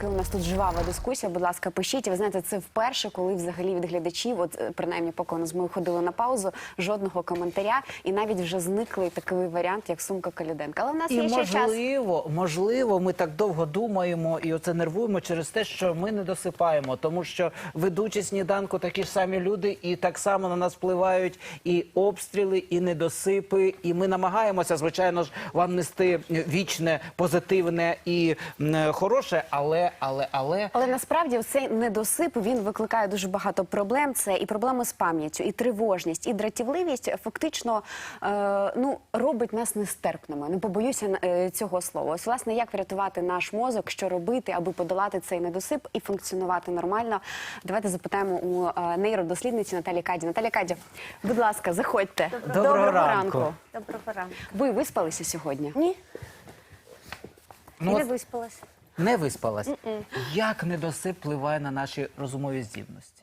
Поки у нас тут жвава дискусія, будь ласка, пишіть. Ви знаєте, це вперше, коли взагалі від глядачів, от е, принаймні, поки нас ми ходили на паузу, жодного коментаря, і навіть вже зниклий такий варіант, як сумка Каліденка. Але в нас І є ще час. можливо, можливо, ми так довго думаємо і оце нервуємо через те, що ми не досипаємо, тому що ведучі сніданку такі ж самі люди, і так само на нас впливають і обстріли, і недосипи. І ми намагаємося, звичайно ж, вам нести вічне, позитивне і м, хороше, але, але, але. Але насправді цей недосип він викликає дуже багато проблем. Це і проблеми з пам'яттю, і тривожність, і дратівливість фактично е, ну робить нас нестерпними. Не побоюся е, цього слова. Ось власне, як врятувати наш мозок, що робити, аби подолати цей недосип і функціонувати нормально. Давайте запитаємо у е, нейродослідниці Наталі Каді. Наталі Каді, будь ласка, заходьте. Доброго ранку. Доброго ранку. Ви виспалися сьогодні? Ні, Ну, не от виспалася. Не виспалась. Як недосип впливає на наші розумові здібності?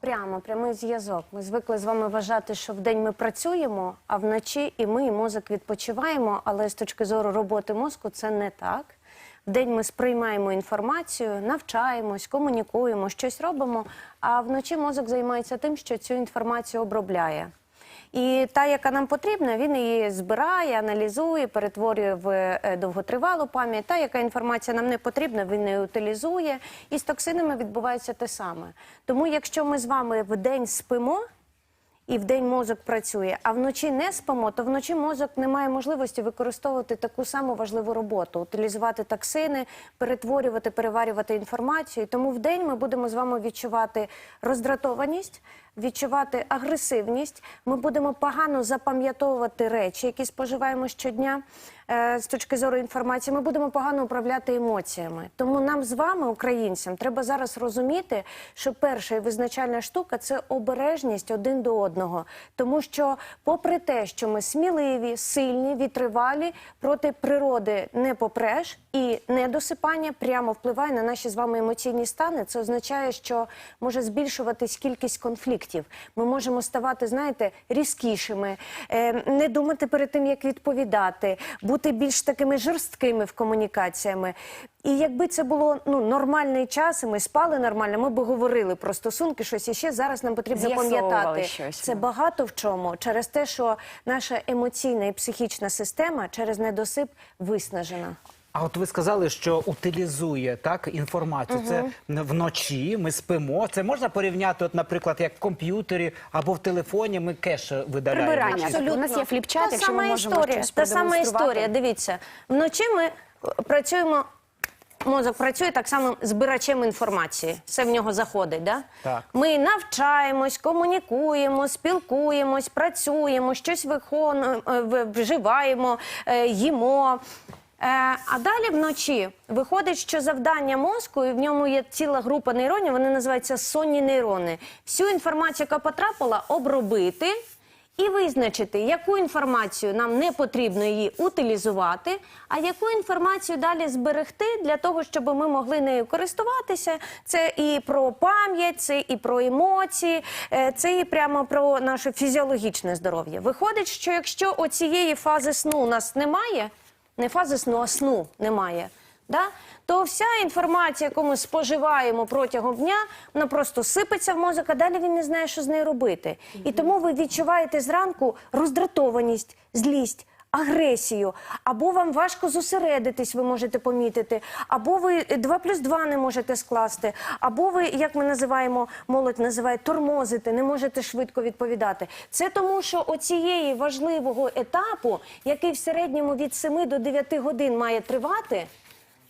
Прямо, прямий зв'язок. Ми звикли з вами вважати, що вдень ми працюємо, а вночі і ми, і мозок відпочиваємо. Але з точки зору роботи мозку це не так. Вдень ми сприймаємо інформацію, навчаємось, комунікуємо, щось робимо, а вночі мозок займається тим, що цю інформацію обробляє. І та, яка нам потрібна, він її збирає, аналізує, перетворює в е, довготривалу пам'ять. Та, яка інформація нам не потрібна, він не утилізує. І з токсинами відбувається те саме. Тому, якщо ми з вами в день спимо, і вдень мозок працює, а вночі не спимо, то вночі мозок не має можливості використовувати таку саму важливу роботу, утилізувати токсини, перетворювати, переварювати інформацію. Тому вдень ми будемо з вами відчувати роздратованість, відчувати агресивність. Ми будемо погано запам'ятовувати речі, які споживаємо щодня. Е, З точки зору інформації, ми будемо погано управляти емоціями. Тому нам з вами, українцям, треба зараз розуміти, що перша і визначальна штука це обережність один до одного. Тому що, попри те, що ми сміливі, сильні, вітривалі, проти природи не попреш, і недосипання прямо впливає на наші з вами емоційні стани. Це означає, що може збільшуватись кількість конфліктів. Ми можемо ставати, знаєте, різкішими, е, не думати перед тим, як відповідати, бути більш такими жорсткими в комунікаціями. І якби це було ну нормальний час, і ми спали нормально, ми б говорили про стосунки, щось іще. Зараз нам потрібно пам'ятати це багато в чому через те, що наша емоційна і психічна система через недосип виснажена. А от ви сказали, що утилізує так інформацію. Це вночі ми спимо. Це можна порівняти, от, наприклад, як в комп'ютері або в телефоні. Ми кеш видаляємо. Прибирання. Чи- У нас є фліпчат, та якщо ми сама можемо історія, щось та сама продемонструвати. історія. Дивіться, вночі ми працюємо. Мозок працює так само збирачем інформації. Все в нього заходить. Да? Так. Ми навчаємось, комунікуємо, спілкуємось, працюємо, щось виконуємо, е, вживаємо, е, їмо. Е, А далі вночі виходить, що завдання мозку, і в ньому є ціла група нейронів, вони називаються сонні нейрони. Всю інформацію, яка потрапила, обробити і визначити, яку інформацію нам не потрібно її утилізувати, а яку інформацію далі зберегти для того, щоб ми могли нею користуватися. Це і про пам'ять, це і про емоції, е, це і прямо про наше фізіологічне здоров'я. Виходить, що якщо оцієї фази сну у нас немає, не фази сну, а сну немає. Да? То вся інформація, яку ми споживаємо протягом дня, вона просто сипеться в мозок, а далі він не знає, що з нею робити. І тому ви відчуваєте зранку роздратованість, злість. Агресію, або вам важко зосередитись, ви можете помітити, або ви 2 плюс 2 не можете скласти, або ви, як ми називаємо, молодь називає тормозити, не можете швидко відповідати. Це тому, що оцієї важливого етапу, який в середньому від 7 до 9 годин має тривати.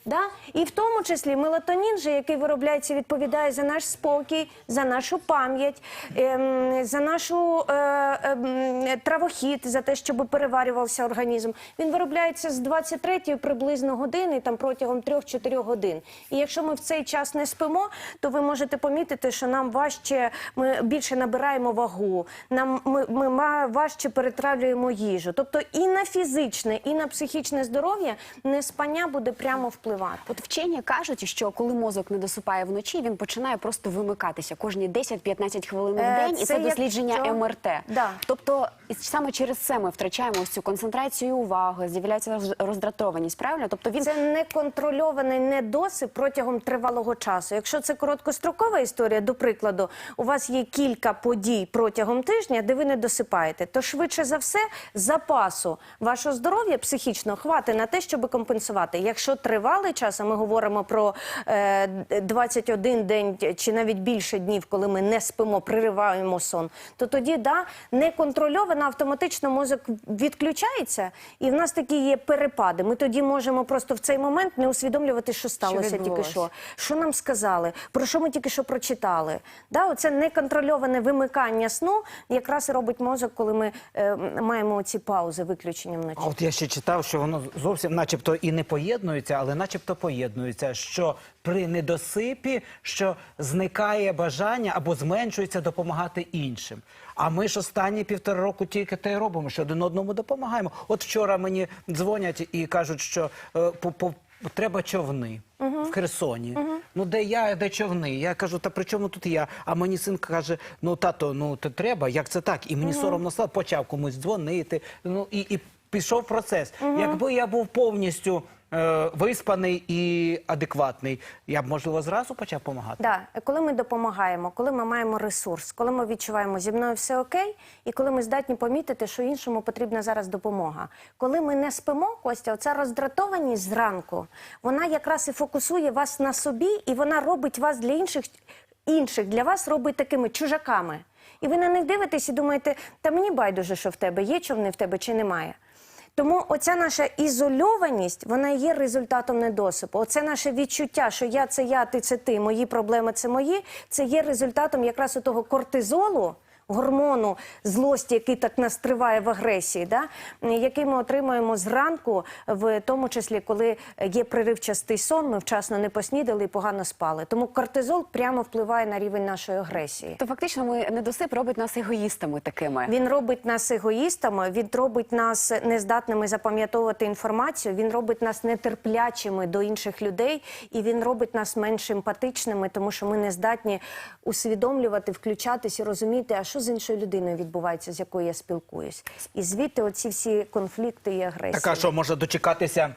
Да? І в тому числі мелатонін, же, який виробляється, відповідає за наш спокій, за нашу пам'ять, ем, за нашу е, ем, травохід, за те, щоб переварювався організм. Він виробляється з 23 приблизно години, там протягом 3-4 годин. І якщо ми в цей час не спимо, то ви можете помітити, що нам важче, ми більше набираємо вагу, нам ми, ми важче перетравлюємо їжу. Тобто і на фізичне, і на психічне здоров'я неспання буде прямо впливати. Впливати. От вчені кажуть, що коли мозок не досипає вночі, він починає просто вимикатися кожні 10-15 хвилин в Е, день, і це дослідження якщо- МРТ. Да. Тобто саме через це ми втрачаємо ось цю концентрацію уваги, з'являється роздратованість. Правильно? Тобто він Це неконтрольований недосип протягом тривалого часу. Якщо це короткострокова історія, до прикладу, у вас є кілька подій протягом тижня, де ви не досипаєте, то швидше за все запасу вашого здоров'я психічного хватить на те, щоб компенсувати. Якщо тривалий час, а ми говоримо про е, 21 день чи навіть більше днів, коли ми не спимо, пририваємо сон, то тоді да неконтрольовано автоматично мозок відключається, і в нас такі є перепади. Ми тоді можемо просто в цей момент не усвідомлювати, що сталося тільки що, що нам сказали, про що ми тільки що прочитали. Да, оце неконтрольоване вимикання сну якраз і робить мозок, коли ми е, маємо ці паузи, виключення вночі. А от я ще читав, що воно зовсім, начебто, і не поєднується, але начебто поєднується, що при недосипі що зникає бажання або зменшується допомагати іншим. А ми ж останні півтора року тільки те й робимо, що один одному допомагаємо. От вчора мені дзвонять і кажуть, що е, по, по, треба човни. В Херсоні. Ну де я, де човни? Я кажу, та при чому тут я? А мені син каже: ну тато, ну то треба, як це так? І мені соромно стало, почав комусь дзвонити. Ну і, і пішов процес. Якби я був повністю е, виспаний і адекватний, я б можливо зразу почав допомагати. Да, коли ми допомагаємо, коли ми маємо ресурс, коли ми відчуваємо зі мною все окей, і коли ми здатні помітити, що іншому потрібна зараз допомога. Коли ми не спимо, Костя, оця роздратованість зранку, вона якраз і фокусує вас на собі, і вона робить вас для інших інших для вас робить такими чужаками. І ви на них дивитесь і думаєте, та мені байдуже, що в тебе є човни в тебе чи немає. Тому оця наша ізольованість, вона є результатом недосипу. Оце наше відчуття, що я це я, ти це ти, мої проблеми це мої. Це є результатом якраз того кортизолу, гормону злості, який так нас триває в агресії, да? який ми отримуємо зранку, в тому числі, коли є приривчастий сон, ми вчасно не поснідали і погано спали. Тому кортизол прямо впливає на рівень нашої агресії. то фактично ми недосип робить нас егоїстами такими. Він робить нас егоїстами, він робить нас нездатними запам'ятовувати інформацію, він робить нас нетерплячими до інших людей, і він робить нас менш емпатичними, тому що ми не здатні усвідомлювати, включатись і розуміти, а що з іншою людиною відбувається, з якою я спілкуюсь. І звідти оці всі конфлікти і агресії. Така що може дочекатися.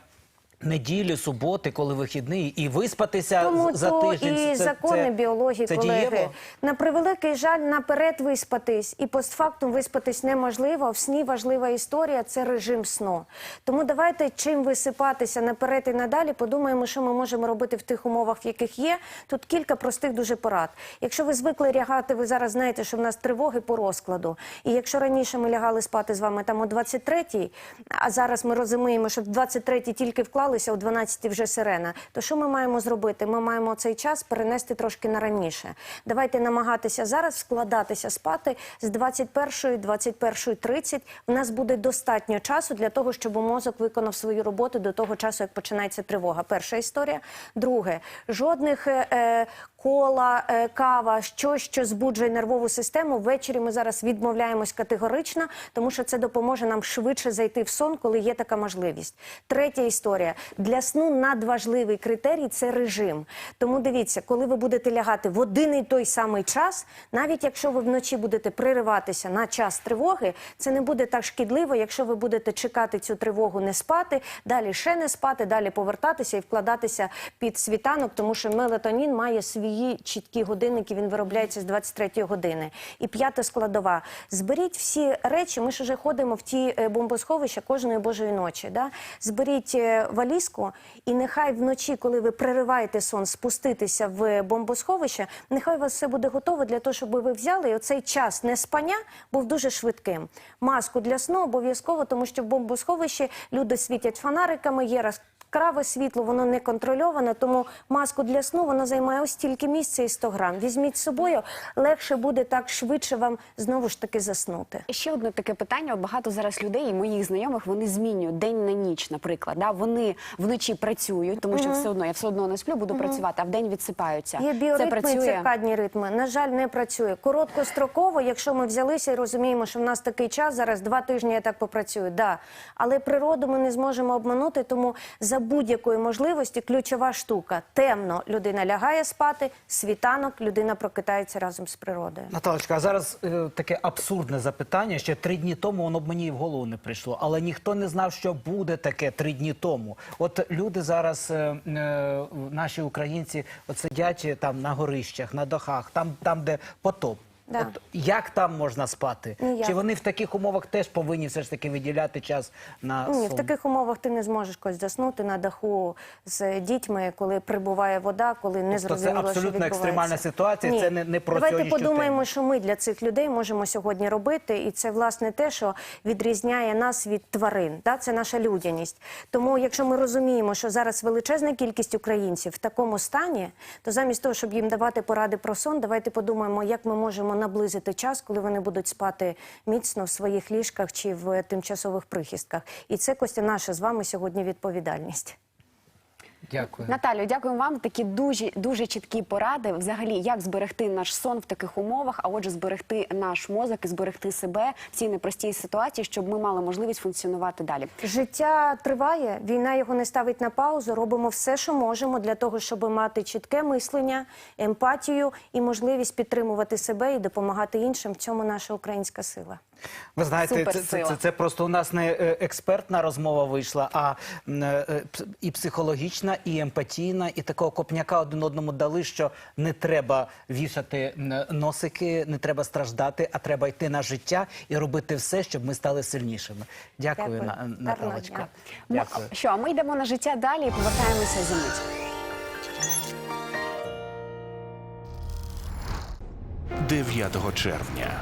Неділі, суботи, коли вихідний, і виспатися Тому за то тиждень. і Це- закони це- біології, це колеги. дієво? На превеликий жаль, наперед виспатись і постфактум виспатись неможливо. В сні важлива історія це режим сну. Тому давайте чим висипатися наперед і надалі. Подумаємо, що ми можемо робити в тих умовах, в яких є. Тут кілька простих дуже порад. Якщо ви звикли лягати, ви зараз знаєте, що в нас тривоги по розкладу. І якщо раніше ми лягали спати з вами там о 23-й, а зараз ми розуміємо, що в 23-й тільки вклалися, о 12-й вже сирена. То що ми маємо зробити? Ми маємо цей час перенести трошки на раніше. Давайте намагатися зараз складатися спати з 21-ї, 21.30. У нас буде достатньо часу для того, щоб мозок виконав свою роботу до того часу, як починається тривога. Перша історія. Друге, жодних е, е, кола, е, кава, щось, що збуджує нервову систему. Ввечері ми зараз відмовляємось категорично, тому що це допоможе нам швидше зайти в сон, коли є така можливість. Третя історія для сну надважливий критерій це режим. Тому дивіться, коли ви будете лягати в один і той самий час, навіть якщо ви вночі будете пририватися на час тривоги, це не буде так шкідливо, якщо ви будете чекати цю тривогу, не спати, далі ще не спати, далі повертатися і вкладатися під світанок, тому що мелатонін має свої чіткі годинники, він виробляється з 23 години. І п'ята складова. Зберіть всі речі. Ми ж вже ходимо в ті е, бомбосховища кожної божої ночі. Да? Зберіть е, валізку, і нехай вночі, коли ви перериваєте сон, спуститися в бомбосховище, нехай у вас все буде готово для того, щоб ви взяли і оцей час неспання був дуже швидким. Маску для сну обов'язково, тому що в бомбосховищі люди світять фонариками, є яскраве світло, воно не контрольоване, тому маску для сну вона займає ось стільки місця і 100 грам. Візьміть з собою, легше буде так швидше вам знову ж таки заснути. Ще одне таке питання. Багато зараз людей, і моїх знайомих, вони змінюють день на ніч, наприклад. Да? Вони вночі працюють, тому що все одно я все одно не сплю, буду працювати, а вдень відсипаються. Є біоритми і циркадні ритми. На жаль, не працює. Короткостроково, якщо ми взялися і розуміємо, що в нас такий час, зараз два тижні я так попрацюю, да. Але природу ми не зможемо обманути, тому за будь-якої можливості ключова штука. Темно людина лягає спати, світанок людина прокидається разом з природою. Наталочка, а зараз е, таке абсурдне запитання. Ще три дні тому воно б мені в голову не прийшло. Але ніхто не знав, що буде таке три дні тому. От люди зараз, е, е, наші українці, от сидять е, там на горищах, на дахах, там, там де потоп. Да. От як там можна спати? Ніяк. Чи вони в таких умовах теж повинні все ж таки виділяти час на Ні, в таких умовах ти не зможеш когось заснути на даху з дітьми, коли прибуває вода, коли не Тобто зрозуміло, що абсолютно відбувається. екстремальна ситуація, Ні. це не- не про Давайте сьогоднішню подумаємо, тему. що ми для цих людей можемо сьогодні робити, і це власне те, що відрізняє нас від тварин. Да? Це наша людяність. Тому, якщо ми розуміємо, що зараз величезна кількість українців в такому стані, то замість того, щоб їм давати поради про сон, давайте подумаємо, як ми можемо наблизити час, коли вони будуть спати міцно в своїх ліжках чи в тимчасових прихистках. І це Костя, наша з вами сьогодні відповідальність. Дякую. Наталю, дякуємо вам. Такі дуже дуже чіткі поради. Взагалі, як зберегти наш сон в таких умовах, а отже, зберегти наш мозок і зберегти себе в цій непростій ситуації, щоб ми мали можливість функціонувати далі. Життя триває, війна його не ставить на паузу. Робимо все, що можемо для того, щоб мати чітке мислення, емпатію і можливість підтримувати себе і допомагати іншим. В цьому наша українська сила. Ви знаєте, це, це, це, це просто у нас не е, експертна розмова вийшла, а е, п- і психологічна, і емпатійна, і такого копняка один одному дали, що не треба вішати носики, не треба страждати, а треба йти на життя і робити все, щоб ми стали сильнішими. Дякую, Дякую. Наталочка. Дякую. Що, а ми йдемо на життя далі і повертаємося за мить. 9 червня.